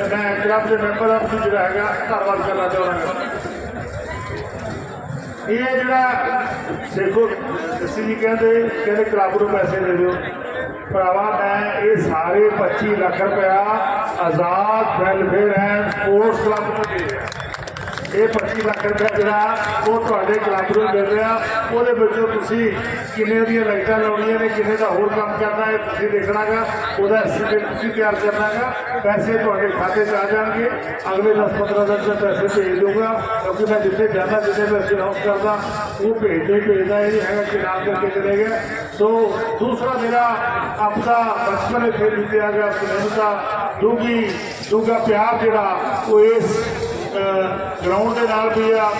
ਤੇ ਮੈਂ ਕਲੱਬ ਦੇ ਮੈਂਬਰ ਆਪ ਨੂੰ ਜਿਹੜਾ ਹੈਗਾ ਧੰਨਵਾਦ ਕਰਨਾ ਚਾਹੁੰਦਾ ਇਹ ਜਿਹੜਾ ਦੇਖੋ ਤੁਸੀਂ ਜੀ ਕਹਿੰਦੇ ਕਹਿੰਦੇ ਕਲੱਬ ਨੂੰ ਪੈਸੇ ਦੇ ਦਿਓ ਭਰਾਵਾ ਮੈਂ ਇਹ ਸਾਰੇ 25 ਲੱਖ ਰੁਪਇਆ Azad welfare and sports club ਨੂੰ ਦੇ ਇਹ 25 ਲੱਖ ਰੁਪਏ ਜਿਹੜਾ ਉਹ ਤੁਹਾਡੇ ਕਲੱਬ ਨੂੰ ਮਿਲ ਰਿਹਾ। ਉਹਦੇ ਵਿੱਚੋਂ ਤੁਸੀਂ ਕਿੰਨੇ ਦੀਆਂ ਲਾਈਟਾਂ ਲਾਉਣੀਆਂ ਨੇ, ਕਿੰਨੇ ਦਾ ਹੋਰ ਕੰਮ ਕਰਨਾ ਹੈ, ਤੁਸੀਂ ਦੇਖਣਾਗਾ। ਉਹਦਾ ਐਸਟੀਮੇਟ ਤੁਸੀਂ ਤਿਆਰ ਕਰਨਾਗਾ। ਪੈਸੇ ਤੁਹਾਡੇ ਖਾਤੇ 'ਚ ਆ ਜਾਣਗੇ। ਅਗਲੇ 10-15 ਦਿਨ ਦੇ ਪੈਸੇ ਭੇਜ ਦੂੰਗਾ ਕਿਉਂਕਿ ਮੈਂ ਜਿੱਥੇ ਜਾਂਦਾ ਜਿੱਥੇ ਮੈਂ ਅਨਾਉਂਸ ਕਰਦਾ, ਉਹ ਭੇਜਦੇ ਹੀ ਭੇਜਦਾ। ਇਹ ਨਹੀਂ ਹੈਗਾ ਕਿ ਨਾਮ ਕਰਕੇ ਚਲੇ ਗਿਆ। ਸੋ ਦੂਸਰਾ ਮੇਰਾ ਆਪਦਾ ਬਚਪਨ ਇੱਥੇ ਬੀਤਿਆ ਗਿਆ ਮੈਨੂੰ ਤਾਂ ਡੂੰਗੀ ਡੂੰਗਾ ਪਿਆਰ ਜਿਹੜਾ, ਉਹ ਇਸ ਗਰਾਊਂਡ ਦੇ ਨਾਲ ਵੀ ਆ,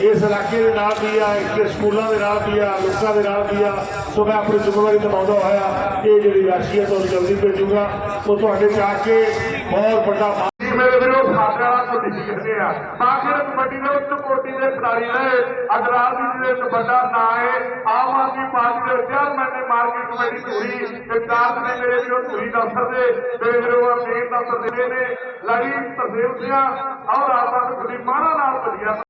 ਇਸ ਇਲਾਕੇ ਦੇ ਨਾਲ ਵੀ ਆ, ਇਸ ਸਕੂਲਾਂ ਦੇ ਨਾਲ ਵੀ ਆ, ਲੋਕਾਂ ਦੇ ਨਾਲ ਵੀ ਆ। ਸੋ ਮੈਂ ਆਪਣੀ ਜ਼ਿੰਮੇਵਾਰੀ ਨਿਭਾਉਂਦਾ ਹੋਇਆ, ਇਹ ਜਿਹੜੀ ਰਾਸ਼ੀ ਹੈ ਤੁਹਾਨੂੰ ਜਲਦੀ ਭੇਜੂਗਾ। ਸੋ ਤੁਹਾਡੇ ਚ ਆ ਕੇ ਬਹੁਤ ਵੱਡਾ ਮਾਣ ਮੇਰੇ ਵੀਰੋ ਸਾਡੇ ਵਾਲਾ ਕਬੱਡੀ ਕਹਿੰਦੇ ਆ ਬਾਕੀ ਕਬੱਡੀ ਦੇ ਉੱਚ ਕੋਟੀ ਦੇ ਖਿਡਾਰੀ ਨੇ ਅਗਰਾਲ ਦੀ ਦੇ ਇੱਕ ਵੱਡਾ ਨਾਂ ਹੈ। ਆਮ ਆਦਮੀ ਪਾਰਟੀ ਦੇ ਚੇਅਰਮੈਨ ਨੇ ਮਾਰਕੀਟ ਕਮੇਟੀ ਧੂਰੀ। ਇਕਦਾਰ ਨੇ ਮੇਰੇ ਵੀਰੋ ਧੂਰੀ ਦਫ਼ਤਰ ਦੇ ਮੇਰੇ ਵੀਰੋ ਮੇਨ ਦਫ਼ਤਰ ਦੇ ਨੇ। ਲੜੀ ਤਰਸੇਮ ਸਿੰਘ ਔਰ ਆਪਾਂ ਨੂੰ ਬੜੀ ਮਾਣਾ ਨਾਲ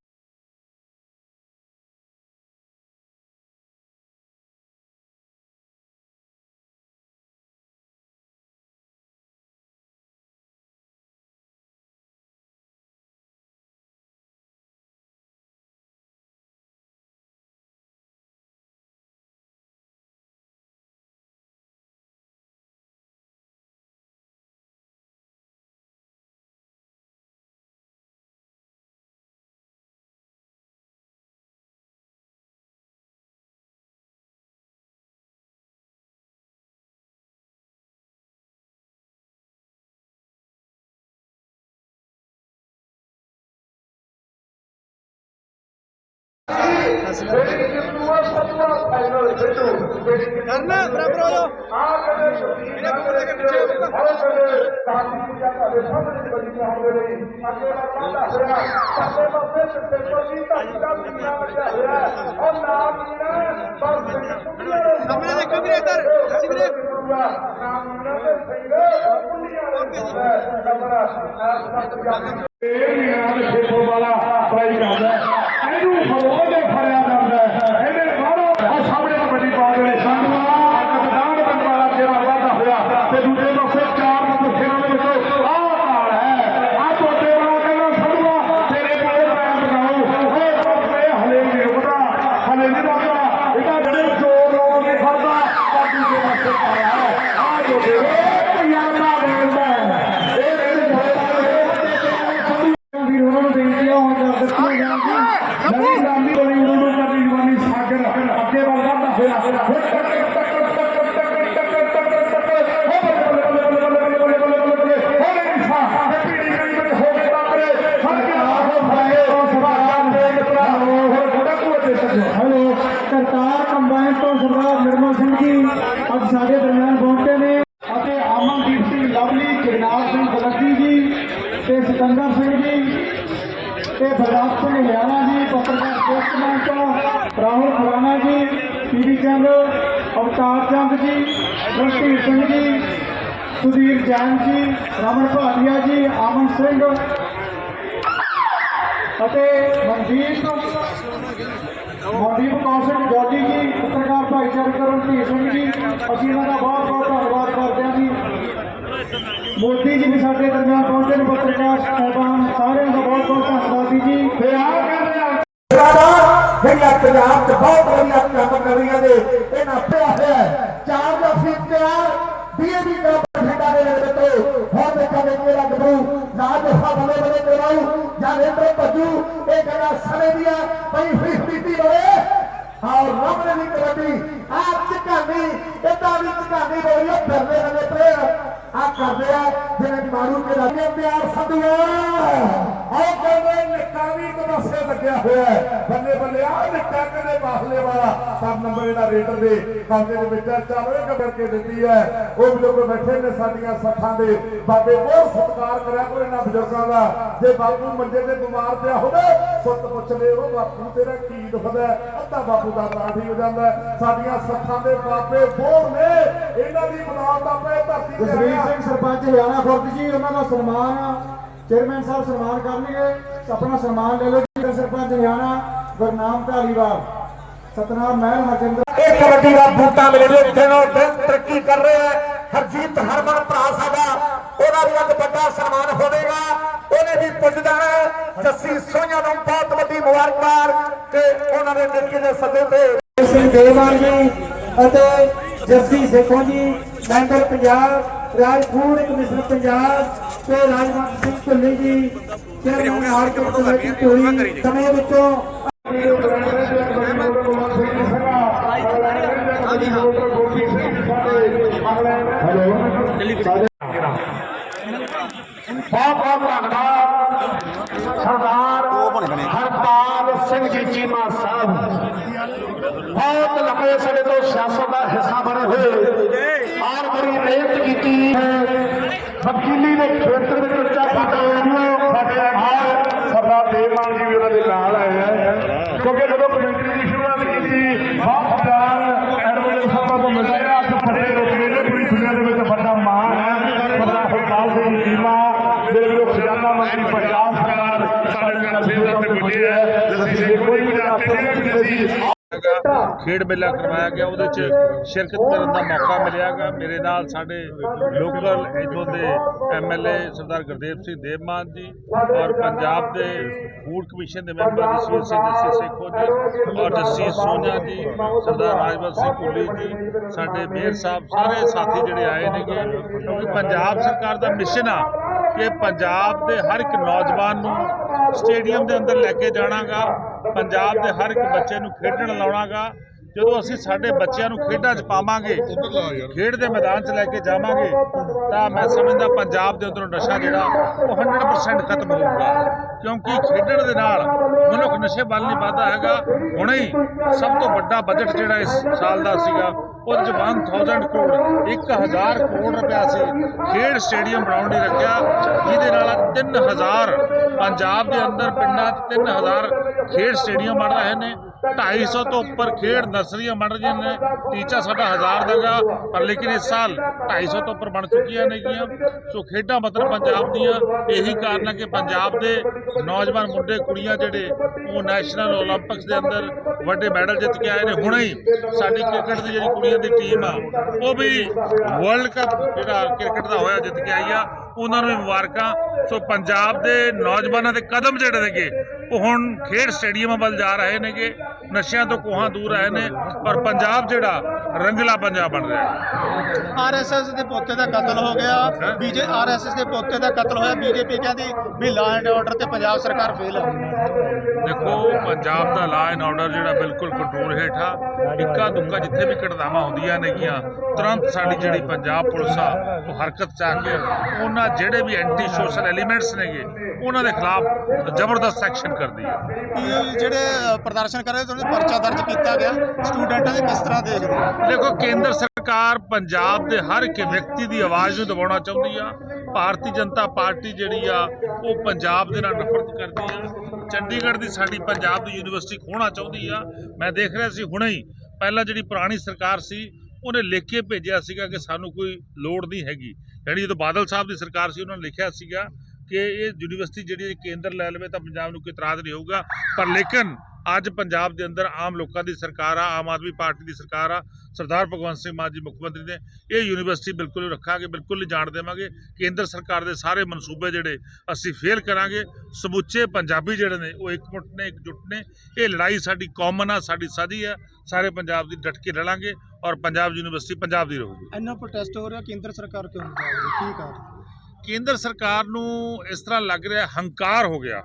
ਸੀ। ਕਰਨਾ ਬਰਾਬਰ ਹੋ ਜਾਓ। ਮੇਰੇ ਕੋਲ ਦੇ ਪਿੱਛੇ ਹੋ ਜਾਓ ਸਾਹਮਣੇ ਦੇਖੋ ਵੀਰੇ ਇੱਧਰ। ਅਸੀਂ ਵੀਰੇ ਓਕੇ ਜੀ ਕਰਤਾਰ ਕੰਬਾਈਨ ਤੋਂ ਸਰਦਾਰ ਨਿਰਮਲ ਸਿੰਘ ਜੀ, ਅੱਜ ਸਾਡੇ ਦਰਮਿਆਨ ਪਹੁੰਚੇ ਨੇ ਅਤੇ ਅਮਨਦੀਪ ਸਿੰਘ ਲਵਲੀ, ਜਗਨਾਥ ਸਿੰਘ ਬਲੱਦੀ ਜੀ ਤੇ ਸਿਕੰਦਰ ਸਿੰਘ ਜੀ ਤੇ ਬਲਰਾਜ ਸਿੰਘ ਹਰਿਆਣਾ ਜੀ, ਪੱਤਰਕਾਰ ਪੋਸਟਮੈਨ ਤੋਂ ਰਾਹੁਲ ਖੁਰਾਨਾ ਜੀ ਪੀਵੀ ਚੰਦ ਅਵਤਾਰ ਚੰਦ ਜੀ, ਰਣਧੀਰ ਸਿੰਘ ਜੀ, ਸੁਧੀਰ ਜੈਨ ਜੀ, ਰਮਨ ਭਾਟੀਆ ਜੀ, ਆਮਨ ਸਿੰਘ ਅਤੇ ਮਨਦੀਪ ਮਨਦੀਪ ਕੌਸ਼ਿਕ ਜੋਗੀ ਜੀ, ਪੱਤਰਕਾਰ ਭਾਈਚਾਰਕ ਰਣਧੀਰ ਸਿੰਘ ਜੀ, ਅਸੀਂ ਇਹਨਾਂ ਦਾ ਬਹੁਤ ਬਹੁਤ ਧੰਨਵਾਦ ਕਰਦੇ ਹਾਂ ਜੀ। ਮੋਦੀ ਜੀ ਵੀ ਸਾਡੇ ਦਰਮਿਆਨ ਪਹੁੰਚੇ ਨੇ ਪੱਤਰਕਾਰ ਸਾਹਿਬਾਨ, ਸਾਰਿਆਂ ਦਾ ਬਹੁਤ ਬਹੁਤ ਧੰਨਵਾਦ ਜੀ। ਤੇ ਆ ਕਹਿੰਦੇ ਆ ਪੰਜਾਬ 'ਚ ਬਹੁਤ ਵਧੀਆ ਕੰਮ ਕਰ ਰਹੀਆਂ ਨੇ। ਇਹਨਾਂ ਪਿਆ ਹੈ। ਚਾਰ ਦਾ ਸੀਟ ਤਿਆਰ ਡੀਏਵੀ ਦਾ ਬਠਿੰਡਾ ਦੇ ਵਿੱਚ ਤੋਂ ਹੁਣ ਦੇਖਾਂਗੇ ਕਿਹੜਾ ਗੱਭਰੂ ਰਾਜ ਦਫਾ ਬਲੇ ਬਲੇ ਕਰਾਉ ਜਾਂ ਰੇਂਦਰ ਭੱਜੂ। ਇਹ ਗੱਲਾਂ ਸਮੇਂ ਦੀਆਂ ਪਈ ਹੋਈ ਸਥਿਤੀ ਹੋਵੇ ਆਹ ਰੱਬ ਨੇ ਵੀ ਕਬੱਡੀ ਆਪ ਚਕਾਨੀ ਇਦਾਂ ਵੀ ਚਕਾਨੀ ਬੋਲੀ ਫਿਰਦੇ ਰਹਿੰਦੇ ਪਲੇਅਰ ਆ ਕਰਦੇ ਆ, ਜਿਵੇਂ ਮਾਰੂ ਕੇ ਰੱਬੇ ਪਿਆਰ ਸੰਧੂਆ। ਆਹ ਕਹਿੰਦੇ ਨਕਾਮੀ ਪਾਸੇ ਲੱਗਿਆ ਹੋਇਆ ਬੱਲੇ ਬੱਲੇ ਆ ਨਿੱਕਾ ਕਦੇ ਬਾਹਲੇ ਵਾਲਾ। ਸਭ ਨੰਬਰ ਇਹਦਾ ਰੇਡਰ ਦੇ ਕਬਜ਼ੇ ਦੇ ਵਿੱਚ ਹੈ। ਚੱਲ ਇਹ ਦਿੱਤੀ ਹੈ। ਉਹ ਬਜ਼ੁਰਗ ਬੈਠੇ ਨੇ ਸਾਡੀਆਂ ਸੱਠਾਂ ਦੇ। ਬਾਬੇ ਬਹੁਤ ਸਤਿਕਾਰ ਕਰਿਆ ਕੋਈ ਇਹਨਾਂ ਬਜ਼ੁਰਗਾਂ ਦਾ। ਜੇ ਬਾਪੂ ਮੰਜੇ ਤੇ ਬਿਮਾਰ ਪਿਆ ਹੋਵੇ, ਸੁੱਤ ਪੁੱਛ ਲੈ ਉਹ ਬਾਪੂ ਤੇਰਾ ਕੀ ਦੁਖਦਾ ਅੱਧਾ ਬਾਪੂ ਦਾ ਤਾਂ ਠੀਕ ਹੋ ਜਾਂਦਾ ਸਾਡੀਆਂ ਸੱਥਾਂ ਦੇ ਬਾਬੇ ਬਹੁਤ ਨੇ। ਇਹਨਾਂ ਦੀ ਬਨਾਵਟ ਆਪੇ ਧਰਤੀ ਤੇ ਜਸਵੀਰ। ਸਿੰਘ ਸਰਪੰਚ ਹਰਿਆਣਾ ਖੁਰਦ ਜੀ ਉਹਨਾਂ ਦਾ ਸਨਮਾਨ ਚੇਅਰਮੈਨ ਸਾਹਿਬ ਸਨਮਾਨ ਕਰਨਗੇ। ਆਪਣਾ ਸਨਮਾਨ ਲੈ ਲਓ ਜੀ ਸਰਪੰਚ ਹਰਿਆਣਾ ਗੁਰਨਾਮ ਢਾਲੀਵਾਲ ਸਤਨਾਮ ਮਹਿਲ ਹਰਜਿੰਦਰ। ਇਹ ਕਬੱਡੀ ਦਾ ਬੂਟਾ ਮਿਲੇ ਜੋ ਦਿਨੋਂ ਦਿਨ ਤਰੱਕੀ ਕਰ ਰਿਹਾ ਹੈ। ਹਰਜੀਤ ਹਰਮਨ ਭਰਾ ਸਾਡਾ ਉਹਦਾ ਵੀ ਅੱਜ ਵੱਡਾ ਸਨਮਾਨ ਹੋਵੇਗਾ। ਉਹਨੇ ਵੀ ਪੁੱਜ ਜਾਣਾ। ਜੱਸੀ ਸੋਹਣਿਆਂ ਨੂੰ ਬਹੁਤ ਵੱਡੀ ਮੁਬਾਰਕਬਾਦ ਤੇ ਉਹਨਾਂ ਦੇ ਨਿੱਕੇ ਦੇ ਸੱਦੇ ਤੇ ਸਿੰਘ ਦੇਵਾਨ ਜੀ ਅਤੇ ਜੱਸੀ ਸੇਖੋਂ ਜੀ ਮੈਂਬਰ ਪੰਜਾਬ ਰਾਜਪੂਤ ਕਮਿਸ਼ਨਰ ਪੰਜਾਬ ਤੇ ਰਾਜਵੰਤ ਸਿੰਘ ਢੁੱਲੀ ਜੀ ਚੇਅਰਮੈਨ ਮਾਰਕੀਟ ਕਮੇਟੀ ਢੁੱਲੀ ਸਮੇਂ ਵਿੱਚੋਂ ਬਹੁਤ ਬਹੁਤ ਧੰਨਵਾਦ ਸਰਦਾਰ ਹਰਪਾਲ ਸਿੰਘ ਜੀ ਚੀਮਾ ਸਾਹਿਬ। ਸਮੇਂ ਤੋਂ ਸਿਆਸਤ ਦਾ ਹਿੱਸਾ ਬਣੇ ਹੋਏ ਔਰ ਬੜੀ ਮਿਹਨਤ ਕੀਤੀ ਹੈ ਵਕੀਲੀ ਦੇ ਖੇਤਰ ਦੇ ਵਿੱਚ ਸਾਡੇ ਸਾਡੇ ਆਹ ਸਰਦਾਰ ਦੇਵਮਾਨ ਜੀ ਵੀ ਉਹਨਾਂ ਦੇ ਨਾਲ ਆਏ ਹੈ ਕਿਉਂਕਿ ਜਦੋਂ ਕਮਿਊਨਿਟੀ ਦੀ ਸ਼ੁਰੂਆਤ ਕੀਤੀ ਬਹੁਤ ਪਿਆਰ ਐਡਵੋਕੇਟ ਸਾਹਿਬਾਂ ਤੋਂ ਮਿਲਿਆ ਅੱਜ ਫੜੇ ਰੁਤਬੇ ਨੇ ਪੂਰੀ ਦੁਨੀਆ ਦੇ ਵਿੱਚ ਵੱਡਾ ਮਾਣ ਹੈ ਸਰਦਾਰ ਹਰਪਾਲ ਸਿੰਘ ਚੀਮਾ ਮੇਰੇ ਵੀਰੋ ਖਜ਼ਾਨਾ ਮੰਤਰੀ ਪੰਜਾਬ ਸਰਕਾਰ ਸਾਡੇ ਨਾਲ ਸੇਵਾ ਤੇ ਪੁੱਜੇ ਹੈ ਖੇਡ ਮੇਲਾ ਕਰਵਾਇਆ ਗਿਆ, ਉਹਦੇ 'ਚ ਸ਼ਿਰਕਤ ਕਰਨ ਦਾ ਮੌਕਾ ਮਿਲਿਆਗਾ ਮੇਰੇ ਨਾਲ ਸਾਡੇ ਲੋਕਲ ਇੱਥੋਂ ਦੇ ਐਮਐਲਏ ਸਰਦਾਰ ਗੁਰਦੇਵ ਸਿੰਘ ਦੇਵਮਾਨ ਜੀ ਔਰ ਪੰਜਾਬ ਦੇ ਫੂਡ ਕਮਿਸ਼ਨ ਦੇ ਮੈਂਬਰ ਜਸਵੀਰ ਸਿੰਘ ਜੱਸੀ ਸੇਖੋ ਜੀ ਔਰ ਜਸੀ ਸੋਨਾ ਜੀ, ਸਰਦਾਰ ਰਾਜਵੰਤ ਸਿੰਘ ਕੁੱਲੀ ਜੀ, ਸਾਡੇ ਮੇਅਰ ਸਾਹਿਬ, ਸਾਰੇ ਸਾਥੀ ਜਿਹੜੇ ਆਏ ਨੇਗੇ। ਕਿਉਂਕਿ ਪੰਜਾਬ ਸਰਕਾਰ ਦਾ ਮਿਸ਼ਨ ਆ ਕਿ ਪੰਜਾਬ ਦੇ ਹਰ ਇੱਕ ਨੌਜਵਾਨ ਨੂੰ ਸਟੇਡੀਅਮ ਦੇ ਅੰਦਰ ਲੈ ਕੇ ਜਾਣਾਗਾ। ਪੰਜਾਬ ਦੇ ਹਰ ਇੱਕ ਬੱਚੇ ਨੂੰ ਖੇਡਣ ਲਾਉਣਾਗਾ ਜਦੋਂ ਅਸੀਂ ਸਾਡੇ ਬੱਚਿਆਂ ਨੂੰ ਖੇਡਾਂ 'ਚ ਪਾਵਾਂਗੇ ਖੇਡ ਦੇ ਮੈਦਾਨ 'ਚ ਲੈ ਕੇ ਜਾਵਾਂਗੇ ਤਾਂ ਮੈਂ ਸਮਝਦਾ ਪੰਜਾਬ ਦੇ ਅੰਦਰੋਂ ਨਸ਼ਾ ਜਿਹੜਾ ਉਹ 100% ਖਤਮ ਹੋਊਗਾ। ਕਿਉਂਕਿ ਖੇਡਣ ਦੇ ਨਾਲ ਮਨੁੱਖ ਨਸ਼ੇ ਵੱਲ ਨਹੀਂ ਵੱਧਦਾ ਹੈਗਾ। ਹੁਣੇ ਹੀ ਸਭ ਤੋਂ ਵੱਡਾ ਬਜਟ ਜਿਹੜਾ ਇਸ ਸਾਲ ਦਾ ਸੀਗਾ ਉਹਦੇ 'ਚ 1000 ਕਰੋੜ 1000 ਕਰੋੜ ਰੁਪਇਆ ਸੀ। ਖੇਡ ਸਟੇਡੀਅਮ ਬਣਾਉਣ ਲਈ ਰੱਖਿਆ। ਜਿਹਦੇ ਨਾਲ ਅੱਜ 3000 ਪੰਜਾਬ ਦੇ ਅੰਦਰ ਪਿੰਡਾਂ 'ਚ 3000 ਖੇਡ ਸਟੇਡੀਅਮ ਬਣ ਰਹੇ ਨੇ 250 ਤੋਂ ਉੱਪਰ ਖੇਡ ਨਰਸਰੀਆਂ ਬਣ ਰਹੀਆਂ ਨੇ, ਟੀਚਾ ਸਾਡਾ ਹਜ਼ਾਰ ਦਾਗਾ ਪਰ ਲੇਕਿਨ ਇਸ ਸਾਲ 250 ਤੋਂ ਉੱਪਰ ਬਣ ਚੁੱਕੀਆਂ ਨੇ ਗੀਆਂ। ਸੋ ਖੇਡਾਂ ਮਤਲਬ ਪੰਜਾਬ ਦੀਆਂ, ਇਹੀ ਕਾਰਨ ਹੈ ਕਿ ਪੰਜਾਬ ਦੇ ਨੌਜਵਾਨ ਮੁੰਡੇ, ਕੁੜੀਆਂ ਜਿਹੜੇ, ਉਹ ਨੈਸ਼ਨਲ 올림픽ਸ ਦੇ ਅੰਦਰ ਵੱਡੇ ਮੈਡਲ ਜਿੱਤ ਕੇ ਆਏ ਨੇ। ਹੁਣੇ ਹੀ ਸਾਡੀ ਕ੍ਰਿਕਟ ਦੀ ਜਿਹੜੀ ਕੁੜੀਆਂ ਦੀ ਟੀਮ ਆ, ਉਹ ਵੀ ਵਰਲਡ ਕੱਪ ਜਿਹੜਾ ਕ੍ਰਿਕਟ ਦਾ ਹੋਇਆ ਜਿੱਤ ਕੇ ਆਈ ਆ, ਉਹਨਾਂ ਨੂੰ ਵੀ ਮੁਬਾਰਕਾਂ। ਸੋ ਪੰਜਾਬ ਦੇ ਨੌਜਵਾਨਾਂ ਦੇ ਕਦਮ ਜਿਹੜੇ ਨੇਗੇ ਉਹ ਹੁਣ ਖੇਡ ਸਟੇਡੀਅਮਾਂ ਵੱਲ ਜਾ ਰਹੇ ਨੇਗੇ। ਨਸ਼ਿਆਂ ਤੋਂ ਕੋਹਾਂ ਦੂਰ ਰਹੇ ਨੇ ਪਰ ਪੰਜਾਬ ਜਿਹੜਾ ਰੰਗਲਾ ਪੰਜਾਬ ਬਣ ਰਿਹਾ ਹੈ। ਆਰਐਸਐਸ ਦੇ ਪੋਤੇ ਦਾ ਕਤਲ ਹੋ ਗਿਆ। ਬੀਜੇ ਆਰਐਸਐਸ ਦੇ ਪੋਤੇ ਦਾ ਕਤਲ ਹੋਇਆ। ਬੀਜੇਪੀ ਕਹਿੰਦੀ ਵੀ ਲਾ ਐਂਡ ਆਰਡਰ ਤੇ ਪੰਜਾਬ ਸਰਕਾਰ ਫੇਲ ਹੈ ਦੇਖੋ ਪੰਜਾਬ ਦਾ ਲਾ ਐਂਡ ਆਰਡਰ ਜਿਹੜਾ ਬਿਲਕੁਲ ਕੰਟਰੋਲ ਹੇਠ ਇੱਕਾ ਦੁੱਕਾ ਜਿੱਥੇ ਵੀ ਘਟਨਾਵਾਂ ਹੁੰਦੀਆਂ ਨੇਗੀਆਂ ਤੁਰੰਤ ਸਾਡੀ ਜਿਹੜੀ ਪੰਜਾਬ ਪੁਲਿਸ ਆ ਉਹ ਹਰਕਤ ਚ ਆ ਕੇ ਉਹਨਾਂ ਜਿਹੜੇ ਵੀ ਐਂਟੀ ਸੋਸ਼ਲ ਐਲੀਮੈਂਟਸ ਨੇਗੇ ਉਹਨਾਂ ਦੇ ਖਿਲਾਫ ਜ਼ਬਰਦਸਤ ਐਕਸ਼ਨ ਕਰਦੀ ਹੈ। ਕਿ ਜਿਹੜੇ ਪ੍ਰਦਰਸ਼ਨ ਕਰ ਰਹੇ ਤੇ ਉਹਨਾਂ ਪਰਚਾ ਦਰਜ ਕੀਤਾ ਗਿਆ। ਸਟੂਡੈਂਟਾਂ ਦੇ ਕਿਸ ਤਰ੍ਹਾਂ ਦੇਖਦੇ ਹੋ? ਦੇਖੋ ਕੇਂਦਰ ਸਰਕਾਰ ਪੰਜਾਬ ਦੇ ਹਰ ਇੱਕ ਵਿਅਕਤੀ ਦੀ ਆਵਾਜ਼ ਨੂੰ ਦਬਾਉਣਾ ਚਾਹੁੰਦੀ ਆ। ਭਾਰਤੀ ਜਨਤਾ ਪਾਰਟੀ ਜਿਹੜੀ ਆ ਉਹ ਪੰਜਾਬ ਦੇ ਨਾਲ ਨਫ਼ਰਤ ਕਰਦੀ ਆ। ਚੰਡੀਗੜ੍ਹ ਦੀ ਸਾਡੀ ਪੰਜਾਬ ਦੀ ਯੂਨੀਵਰਸਿਟੀ ਖੋਣਾ ਚਾਹੁੰਦੀ ਆ। ਮੈਂ ਦੇਖ ਰਿਹਾ ਸੀ ਹੁਣੇ ਹੀ ਪਹਿਲਾਂ ਜਿਹੜੀ ਪੁਰਾਣੀ ਸਰਕਾਰ ਸੀ ਉਹਨੇ ਲਿਖ ਕੇ ਭੇਜਿਆ ਸੀਗਾ ਕਿ ਸਾਨੂੰ ਕੋਈ ਲੋੜ ਨਹੀਂ ਹੈਗੀ। ਜਿਹੜੀ ਜਦੋਂ ਬਾਦਲ ਸਾਹਿਬ ਦੀ ਸਰਕਾਰ ਸੀ ਉਹਨਾਂ ਨੇ ਲਿਖਿਆ ਸੀਗਾ ਕਿ ਇਹ ਯੂਨੀਵਰਸਿਟੀ ਜਿਹੜੀ ਕੇਂਦਰ ਲੈ ਲਵੇ ਤਾਂ ਪੰਜਾਬ ਨੂੰ ਕੋਈ ਇਤਰਾਜ਼ ਨਹੀਂ ਹੋਊਗਾ। ਪਰ ਲੇਕਿਨ ਅੱਜ ਪੰਜਾਬ ਦੇ ਅੰਦਰ ਆਮ ਲੋਕਾਂ ਦੀ ਸਰਕਾਰ ਆ, ਆਮ ਆਦਮੀ ਪਾਰਟੀ ਦੀ ਸਰਕਾਰ ਆ, ਸਰਦਾਰ ਭਗਵੰਤ ਸਿੰਘ ਮਾਨ ਜੀ ਮੁੱਖ ਮੰਤਰੀ ਨੇ ਇਹ ਯੂਨੀਵਰਸਿਟੀ ਬਿਲਕੁਲ ਰੱਖਾਂਗੇ, ਬਿਲਕੁਲ ਨਹੀਂ ਜਾਣ ਦੇਵਾਂਗੇ। ਕੇਂਦਰ ਸਰਕਾਰ ਦੇ ਸਾਰੇ ਮਨਸੂਬੇ ਜਿਹੜੇ ਅਸੀਂ ਫੇਲ ਕਰਾਂਗੇ। ਸਮੁੱਚੇ ਪੰਜਾਬੀ ਜਿਹੜੇ ਨੇ, ਉਹ ਇਕਮੁੱਠ ਨੇ, ਇਕਜੁੱਟ ਨੇ। ਇਹ ਲੜਾਈ ਸਾਡੀ ਕਾਮਨ ਆ, ਸਾਡੀ ਸਾਂਝੀ ਆ। ਸਾਰੇ ਪੰਜਾਬ ਦੀ ਡਟ ਕੇ ਲੜਾਂਗੇ ਔਰ ਪੰਜਾਬ ਯੂਨੀਵਰਸਿਟੀ ਪੰਜਾਬ ਦੀ ਰਹੂਗੀ। ਇੰਨਾ ਪ੍ਰੋਟੈਸਟ ਹੋ ਰਿਹਾ, ਕੇਂਦਰ ਸਰਕਾਰ ਕਿਉਂ ਨਹੀਂ ਕਰ ਰਹੀ? ਕੀ ਕਾਰਨ? ਕੇਂਦਰ ਸਰਕਾਰ ਨੂੰ ਇਸ ਤਰ੍ਹਾਂ ਲੱਗ ਰਿਹਾ ਹੰਕਾਰ ਹੋ ਗਿਆ।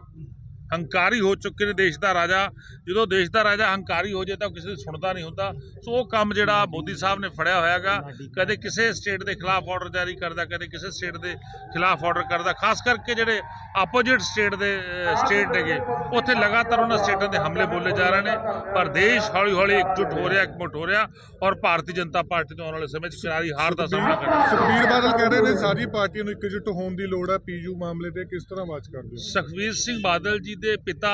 ਹੰਕਾਰੀ ਹੋ ਚੁੱਕੇ ਨੇ ਦੇਸ਼ ਦਾ ਰਾਜਾ। ਜਦੋਂ ਦੇਸ਼ ਦਾ ਰਾਜਾ ਹੰਕਾਰੀ ਹੋ ਜਾਏ ਤਾਂ ਕਿਸੇ ਦੀ ਸੁਣਦਾ ਨਹੀਂ ਹੁੰਦਾ। ਸੋ ਉਹ ਕੰਮ ਜਿਹੜਾ ਮੋਦੀ ਸਾਹਿਬ ਨੇ ਫੜਿਆ ਹੋਇਆਗਾ। ਕਦੇ ਕਿਸੇ ਸਟੇਟ ਦੇ ਖਿਲਾਫ ਆਰਡਰ ਜਾਰੀ ਕਰਦਾ ਕਦੇ ਕਿਸੇ ਸਟੇਟ ਦੇ ਖਿਲਾਫ ਆਰਡਰ ਕਰਦਾ। ਖਾਸ ਕਰਕੇ ਜਿਹੜੇ ਆਪੋਜੀਟ ਸਟੇਟ ਦੇ ਸਟੇਟ ਨੇਗੇ ਉੱਥੇ ਲਗਾਤਾਰ ਉਹਨਾਂ ਸਟੇਟਾਂ ਦੇ ਹਮਲੇ ਬੋਲੇ ਜਾ ਰਹੇ ਨੇ। ਪਰ ਦੇਸ਼ ਹੌਲੀ ਹੌਲੀ ਇਕਜੁੱਟ ਹੋ ਰਿਹਾ ਇਕਮੁੱਠ ਹੋ ਰਿਹਾ ਔਰ ਭਾਰਤੀ ਜਨਤਾ ਪਾਰਟੀ ਤੋਂ ਆਉਣ ਵਾਲੇ ਸਮੇਂ 'ਚ ਕਰਾਰੀ ਹਾਰ ਦਾ ਸਾਹਮਣਾ ਕਰਨਾ ਸੁਖਬੀਰ ਬਾਦਲ ਕਹਿ ਰਹੇ ਨੇ ਸਾਰੀ ਪਾਰਟੀਆਂ ਨੂੰ ਇਕਜੁੱਟ ਹੋਣ ਦੀ ਲੋੜ ਹੈ। ਪੀਯੂ ਮਾਮਲੇ ਤੇ ਕਿਸ ਤਰ੍ਹਾਂ ਵਾਚ ਕਰਦੇ ਹੋ? ਸੁਖਬੀਰ ਸਿੰਘ ਬਾਦਲ ਜੀ ਦੇ ਪਿਤਾ,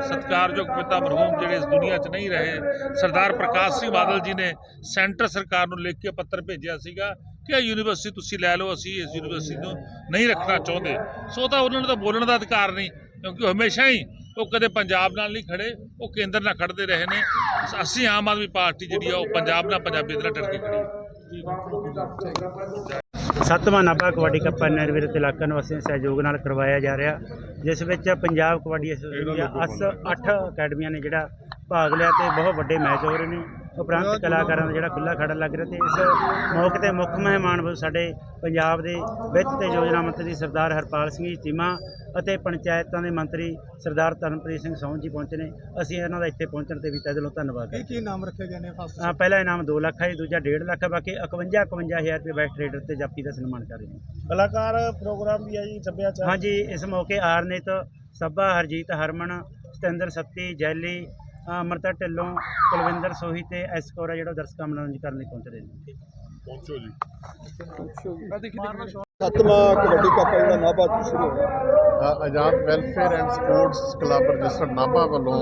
ਸਤਿਕਾਰਯੋਗ ਪਿਤਾ ਮਰਹੂਮ ਜਿਹੜੇ ਇਸ ਦੁਨੀਆ 'ਚ ਨਹੀਂ ਰਹੇ, ਸਰਦਾਰ ਪ੍ਰਕਾਸ਼ ਸਿੰਘ ਬਾਦਲ ਜੀ ਨੇ ਸੈਂਟਰ ਸਰਕਾਰ ਨੂੰ ਲਿਖ ਕੇ ਪੱਤਰ ਭੇਜਿਆ ਸੀਗਾ ਕਿ ਇਹ ਯੂਨੀਵਰਸਿਟੀ ਤੁਸੀਂ ਲੈ ਲਓ, ਅਸੀਂ ਇਸ ਯੂਨੀਵਰਸਿਟੀ ਨੂੰ ਨਹੀਂ ਰੱਖਣਾ ਚਾਹੁੰਦੇ। ਸੋ ਤਾਂ ਉਹਨਾਂ ਨੂੰ ਤਾਂ ਬੋਲਣ ਦਾ ਅਧਿਕਾਰ ਨਹੀਂ, ਕਿਉਂਕਿ ਹਮੇਸ਼ਾ ਹੀ ਉਹ ਕਦੇ ਪੰਜਾਬ ਨਾਲ ਨਹੀਂ ਖੜੇ, ਉਹ ਕੇਂਦਰ ਨਾਲ ਖੜਦੇ ਰਹੇ ਨੇ। ਅਸੀਂ ਆਮ ਆਦਮੀ ਪਾਰਟੀ ਜਿਹੜੀ ਆ, ਉਹ ਪੰਜਾਬ ਨਾਲ ਪੰਜਾਬੀ ਨਾਲ ਡਟ ਕੇ ਖੜੀ ਹੈ। ਸੱਤਵਾਂ ਨਾਭਾ ਕਬੱਡੀ ਕੱਪ ਨਿਰਵਿਰਤ ਇਲਾਕਾ ਨਿਵਾਸੀਆਂ ਸਹਿਯੋਗ ਨਾਲ ਕਰਵਾਇਆ ਜਾ ਰਿਹਾ। ਜਿਸ ਵਿੱਚ ਪੰਜਾਬ ਕਬੱਡੀ ਐਸੋਸੀਏਸ਼ਨ ਦੀਆਂ ਅਸ 8 ਅਕੈਡਮੀਆਂ ਨੇ ਜਿਹੜਾ ਭਾਗ ਲਿਆ ਤੇ ਬਹੁਤ ਵੱਡੇ ਮੈਚ ਹੋ ਰਹੇ ਨੇ। ਉਪਰੰਤ ਕਲਾਕਾਰਾਂ ਦਾ ਜਿਹੜਾ ਖੁੱਲਾ ਖੜਾ ਲੱਗ ਰਿਹਾ ਤੇ ਇਸ ਮੌਕੇ ਤੇ ਮੁੱਖ ਮਹਿਮਾਨ ਵਜੋਂ ਸਾਡੇ ਪੰਜਾਬ ਦੇ ਵਿੱਤ ਤੇ ਯੋਜਨਾ ਮੰਤਰੀ ਸਰਦਾਰ ਹਰਪਾਲ ਸਿੰਘ ਜੀ ਚੀਮਾ ਅਤੇ ਪੰਚਾਇਤਾਂ ਦੇ ਮੰਤਰੀ ਸਰਦਾਰ ਧਰਮਪ੍ਰੀਤ ਸਿੰਘ ਸੌਂ ਜੀ ਪਹੁੰਚੇ ਨੇ। ਅਸੀਂ ਇਹਨਾਂ ਦਾ ਇੱਥੇ ਪਹੁੰਚਣ ਤੇ ਵੀ ਤਹਿ ਦਿਲੋਂ ਧੰਨਵਾਦ ਕਰਦੇ ਕੀ ਕੀ ਨਾਮ ਰੱਖੇ ਗਏ ਨੇ ਫਸਟ ਹਾਂ ਪਹਿਲਾ ਇਨਾਮ 2 ਲੱਖ ਹੈ ਜੀ, ਦੂਜਾ 1.5 ਲੱਖ ਹੈ ਬਾਕੀ 51 51000 ਰੁਪਏ ਬੈਸਟ ਰੇਡਰ ਤੇ ਜਾਪੀ ਦਾ ਸਨਮਾਨ ਕਰ ਰਹੇ ਨੇ ਕਲਾਕਾਰ ਪ੍ਰੋਗਰਾਮ ਵੀ ਹੈ ਜੀ ਸੱਭਿਆਚਾਰ। ਹਾਂਜੀ ਇਸ ਮੌਕੇ ਆਰਨਿਤ ਸੱਬਾ ਹਰਜੀਤ ਹਰਮਨ ਸਤਿੰਦਰ ਸੱਤੀ ਜੈਲੀ ਅਮਰਤਾ ਢਿੱਲੋਂ ਕੁਲਵਿੰਦਰ ਸੋਹੀ ਤੇ ਐਸ ਕੋਰਾ ਜਿਹੜਾ ਦਰਸ਼ਕਾਂ ਮਨੋਰੰਜਨ ਕਰਨ ਲਈ ਪਹੁੰਚ ਰਹੇ ਨੇ। ਪਹੁੰਚੋ ਜੀ। ਸੱਤਵਾਂ ਕਬੱਡੀ ਕੱਪ ਜਿਹੜਾ ਨਾਭਾ ਤੋਂ ਸ਼ੁਰੂ ਹੋਇਆ। Azad welfare and sports club registered Nabha ਵੱਲੋਂ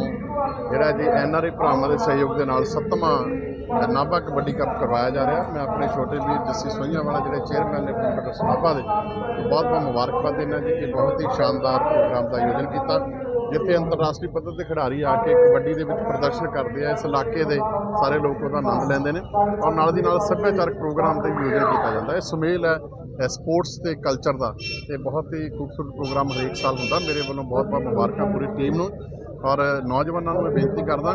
ਜਿਹੜਾ ਜੀ ਐਨਆਰਆਈ ਭਰਾਵਾਂ ਦੇ ਸਹਿਯੋਗ ਦੇ ਨਾਲ ਸੱਤਵਾਂ ਨਾਭਾ ਕਬੱਡੀ ਕੱਪ ਕਰਵਾਇਆ ਜਾ ਰਿਹਾ। ਮੈਂ ਆਪਣੇ ਛੋਟੇ ਵੀਰ ਜੱਸੀ ਸੋਈਆਂ ਵਾਲਾ ਜਿਹੜੇ ਚੇਅਰਮੈਨ ਨੇ ਕੰਪਿਊਟਰ ਨਾਭਾ ਦੇ ਬਹੁਤ ਬਹੁਤ ਮੁਬਾਰਕਬਾਦ ਦਿੰਦਾ ਜੀ। ਕਿ ਬਹੁਤ ਹੀ ਸ਼ਾਨਦਾਰ ਪ੍ਰੋਗਰਾਮ ਦਾ ਆਯੋਜਨ ਕੀਤਾ। ਜਿੱਥੇ ਅੰਤਰਰਾਸ਼ਟਰੀ ਪੱਧਰ ਤੇ ਖਿਡਾਰੀ ਆ ਕੇ ਕਬੱਡੀ ਦੇ ਵਿੱਚ ਪ੍ਰਦਰਸ਼ਨ ਕਰਦੇ ਆ, ਇਸ ਇਲਾਕੇ ਦੇ ਸਾਰੇ ਲੋਕ ਉਹਦਾ ਆਨੰਦ ਲੈਂਦੇ ਨੇ ਔਰ ਨਾਲ ਦੀ ਨਾਲ ਸੱਭਿਆਚਾਰਕ ਪ੍ਰੋਗਰਾਮ ਦਾ ਵੀ ਆਯੋਜਨ ਕੀਤਾ ਜਾਂਦਾ ਹੈ। ਇਹ ਸੁਮੇਲ ਹੈ ਸਪੋਰਟਸ ਤੇ ਕਲਚਰ ਦਾ। ਇਹ ਬਹੁਤ ਹੀ ਖੂਬਸੂਰਤ ਪ੍ਰੋਗਰਾਮ ਹਰੇਕ ਸਾਲ ਹੁੰਦਾ। ਮੇਰੇ ਵੱਲੋਂ ਬਹੁਤ ਬਹੁਤ ਮੁਬਾਰਕਾਂ ਪੂਰੀ ਟੀਮ ਨੂੰ ਔਰ ਨੌਜਵਾਨਾਂ ਨੂੰ ਮੈਂ ਬੇਨਤੀ ਕਰਦਾ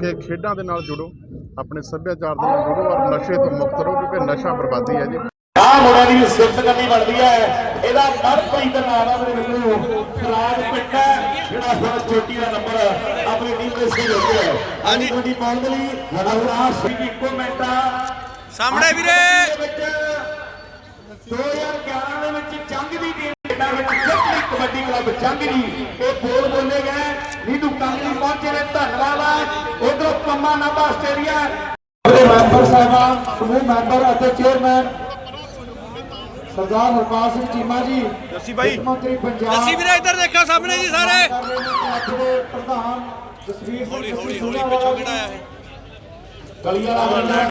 ਕਿ ਖੇਡਾਂ ਦੇ ਨਾਲ ਜੁੜੋ, ਆਪਣੇ ਸੱਭਿਆਚਾਰ ਦੇ ਨਾਲ ਜੁੜੋ ਔਰ ਨਸ਼ੇ ਤੋਂ ਮੁਕਤ ਰਹੋ ਕਿਉਂਕਿ ਨਸ਼ਾ ਬਰਬਾਦੀ ਹੈ ਜੀ। ਆ ਮੁੰਡੇ ਦੀ ਸਿਫਤ ਕਰਨੀ ਬਣਦੀ ਹੈ। ਇਹਦਾ ਮਨਪ੍ਰੀਤ ਨਾਮ ਆ ਮੇਰੇ ਵੱਲੋਂ ਫਰਾਜ ਪਿੰਡ ਹੈ। ਜਿਹੜਾ ਹੁਣ ਚੋਟੀ ਦਾ ਨੰਬਰ ਆਪਣੀ ਟੀਮ ਦੇ ਸੀ ਲੱਗਿਆ ਹੈ। ਹਾਂਜੀ। ਕਬੱਡੀ ਪਾਉਣ ਦੇ ਲਈ। ਹਰਾਉਰਾ ਸਿੰਘ ਇੱਕੋ ਮਿੰਟ ਆ। ਸਾਹਮਣੇ ਵੀਰੇ। 2011 ਦੇ ਵਿੱਚ ਜੰਗ ਦੀ ਟੀਮ ਪਿੰਡਾਂ ਵਿੱਚ ਜਿੱਤਲੀ ਕਬੱਡੀ ਕਲੱਬ ਜੰਗ ਦੀ। ਇਹ ਬੋਲ ਬੋਲੇ ਗਏ। ਨੀਡੂ ਕੰਗਲੀ ਪਹੁੰਚੇ ਨੇ। ਧੰਨਵਾਦ ਹੈ ਉਧਰੋਂ ਪੰਮਾ ਨਾਭਾ ਆਸਟ੍ਰੇਲੀਆ ਦੇ ਮੈਂਬਰ ਸਾਹਿਬਾਨ ਸਮੂਹ ਮੈਂਬਰ ਅਤੇ ਚੇਅਰਮੈਨ ਸਰਦਾਰ ਹਰਪਾਲ ਸਿੰਘ ਚੀਮਾ ਜੀ ਜੱਸੀ ਬਾਈ। ਮੰਤਰੀ ਪੰਜਾਬ ਜੱਸੀ ਵੀਰੇ ਇੱਧਰ ਦੇਖੋ ਸਾਹਮਣੇ ਜੀ ਸਾਰੇ। ਪ੍ਰਧਾਨ ਜਸਵੀਰ ਹੌਲੀ ਹੌਲੀ ਹੌਲੀ ਪਿੱਛੋਂ ਕਿਹੜਾ ਆਇਆ ਹੈ ਕਲੀਆ ਵਾਲਾ